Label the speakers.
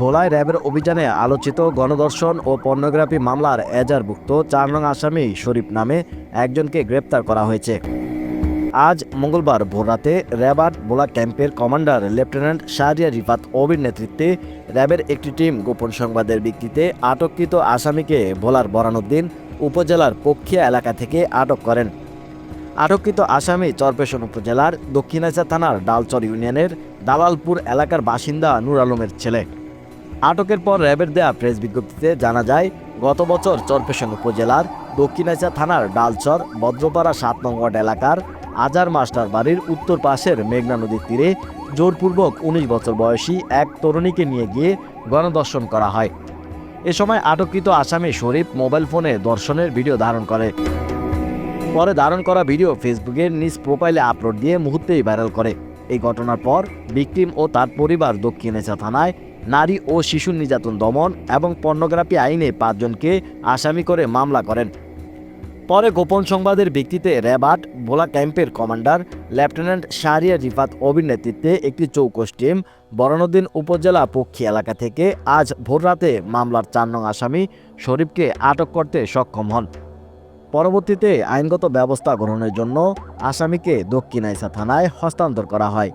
Speaker 1: ভোলায় র্যাবের অভিযানে আলোচিত গণধর্ষণ ও পর্নোগ্রাফি মামলার এজারভুক্ত চার নং আসামি শরীফ নামে একজনকে গ্রেপ্তার করা হয়েছে। আজ মঙ্গলবার ভোররাতে র্যাব ভোলা ক্যাম্পের কমান্ডার লেফটেন্যান্ট শাহরিয়া রিফাত অবির নেতৃত্বে র্যাবের একটি টিম গোপন সংবাদের ভিত্তিতে আটককৃত আসামিকে ভোলার বরানুদ্দিন উপজেলার পক্ষিয়া এলাকা থেকে আটক করেন। আটককৃত আসামি চরপেশন উপজেলার দক্ষিণাচা থানার ডালচর ইউনিয়নের দালালপুর এলাকার বাসিন্দা নূর আলমের ছেলে। আটকের পর র্যাবের দেয়া প্রেস বিজ্ঞপ্তিতে জানা যায়, গত বছর চরপেশন উপজেলার দক্ষিণাচা থানার ডালচর বদ্রপাড়া সাত নং ওয়ার্ড এলাকার আজার মাস্টার বাড়ির উত্তর পাশের মেঘনা নদীর তীরে জোরপূর্বক উনিশ বছর বয়সী এক তরুণীকে নিয়ে গিয়ে গণদর্শন করা হয়। এ সময় আটককৃত আসামি শরীফ মোবাইল ফোনে দর্শনের ভিডিও ধারণ করে। পরে ধারণ করা ভিডিও ফেসবুকের নিজ প্রোফাইলে আপলোড দিয়ে মুহূর্তেই ভাইরাল করে। এই ঘটনার পর বিক্রিম ও তার পরিবার দক্ষিণেচা থানায় নারী ও শিশু নির্যাতন দমন এবং পর্নোগ্রাফি আইনে পাঁচজনকে আসামি করে মামলা করেন। পরে গোপন সংবাদের ভিত্তিতে র্যাবাট, ভোলা ক্যাম্পের কমান্ডার, লেফটেন্যান্ট শাহরিয়া রিফাত অবির নেতৃত্বে একটি চৌকস টিম বরানুদ্দিন উপজেলা পক্ষী এলাকা থেকে আজ ভোররাতে মামলার চার নং আসামি শরীফকে আটক করতে সক্ষম হন। পরবর্তীতে আইনগত ব্যবস্থা গ্রহণের জন্য আসামিকে দক্ষিণাইসা থানায় হস্তান্তর করা হয়।